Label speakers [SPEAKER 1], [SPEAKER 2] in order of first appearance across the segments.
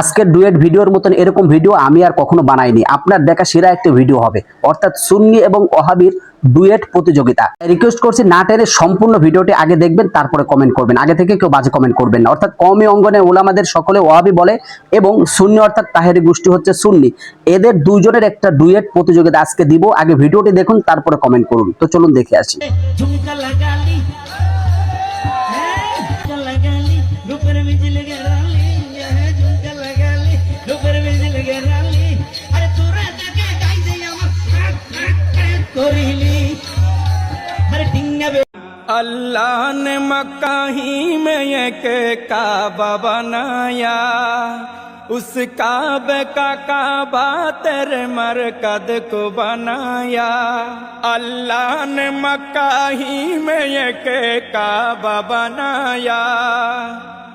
[SPEAKER 1] আজকের ডুয়েট ভিডিওর মতন এরকম ভিডিও আমি আর কখনো বানাইনি। আপনার দেখা সেরা একটা ভিডিও হবে। অর্থাৎ সুন্নি এবং ওহাবির ডুয়েট প্রতিযোগিতা। রিকোয়েস্ট করছি না টেনে সম্পূর্ণ ভিডিওটি আগে দেখবেন, তারপরে কমেন্ট করবেন। আগে থেকে কেউ বাজে কমেন্ট করবেন না। অর্থাৎ কমই অঙ্গনে ওলামাদের সকলে ওহাবি বলে এবং সুন্নি অর্থাৎ তাহেরি গোষ্ঠী হচ্ছে সুন্নি। এদের দুইজনের একটা ডুয়েট প্রতিযোগিতা আজকে দিব। আগে ভিডিওটি দেখুন, তারপরে কমেন্ট করুন। তো চলুন দেখে আসি।
[SPEAKER 2] कोरिली अरे टिंगा
[SPEAKER 3] अल्लाह ने मक्का ही में एक काबा बनाया। उस काबे का काबा तेरे मरकद को बनाया। अल्लाह ने मक्का ही में एक काबा बनाया।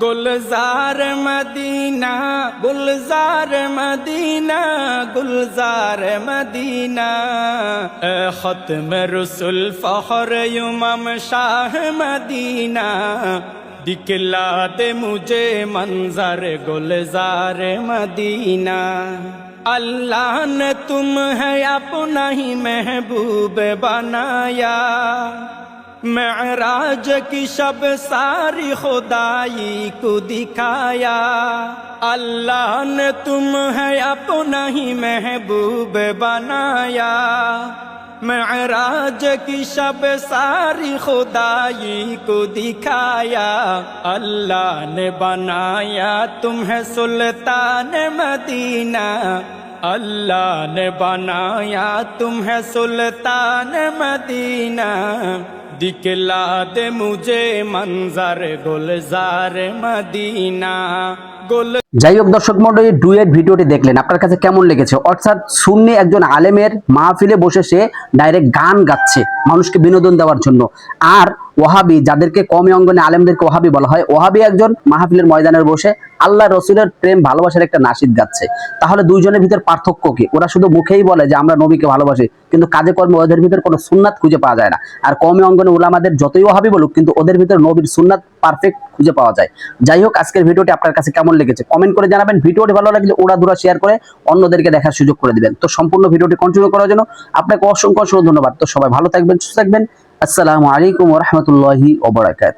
[SPEAKER 3] गुलजार मदीना गुलजार मदीना गुलजार मदीना ए खत्म रसुल फखर युमम शाह मदीना दिखला दे मुझे मंजर गुलजार मदीना अल्लाह ने तुम है अपना ही महबूब बनाया महराज की शब सारी खुदाई को दिखाया। अल्लाह ने तुम है अपना ही महबूब बनाया। महराज की शब सारी खुदाई को दिखाया। अल्लाह ने बनाया तुम्हें सुल्तान मदीना। अल्लाह ने बनाया तुम्हें सुल्तान मदीना। दिखला दे मुझे मंजर गुलजार मदीना गुल
[SPEAKER 1] যাই হোক দর্শক মন্ডলী, ডুয়েট ভিডিওটি দেখলেন। আপনার কাছে কেমন লেগেছে? অর্থাৎ সুন্নি একজন আলেমের মাহফিলে বসে সে ডাইরেক্ট গান গাচ্ছে মানুষকে বিনোদন দেওয়ার জন্য। আর ওহাবি যাদেরকে কমে অঙ্গনে আলেমদেরকে ওহাবি বলা হয় ওহাবি একজন মাহফিলের ময়দানে বসে আল্লাহ রসুলের প্রেম ভালোবাসার একটা নাসিদ গাচ্ছে। তাহলে দুইজনের ভিতর পার্থক্য কি? ওরা শুধু মুখেই বলে যে, আমরা নবীকে ভালোবাসি। কিন্তু কাজে কর্মে ওদের ভিতর কোনো সুন্নাত খুঁজে পাওয়া যায় না। আর কমে অঙ্গনে ওলামাদের যতই ওহাবি বলুক, কিন্তু ওদের ভিতর নবীর সুন্নাত পারফেক্ট খুঁজে পাওয়া যায়। যাই হোক, আজকের ভিডিওটি আপনার কাছে কেমন লেগেছে। কমেন্ট করে জানাবেন ভিডিওটি ভালো লাগলে ওরা দুরা শেয়ার করে অন্যদেরকে দেখার সুযোগ করে দিবেন। তো সম্পূর্ণ ভিডিওটি কন্টিনিউ করার জন্য আপনাকে অসংখ্য অসংখ্য ধন্যবাদ। তো সবাই ভালো থাকবেন, সুস্থ থাকবেন। আসসালামু আলাইকুম রহমতুল্লাহি ওবরাকাত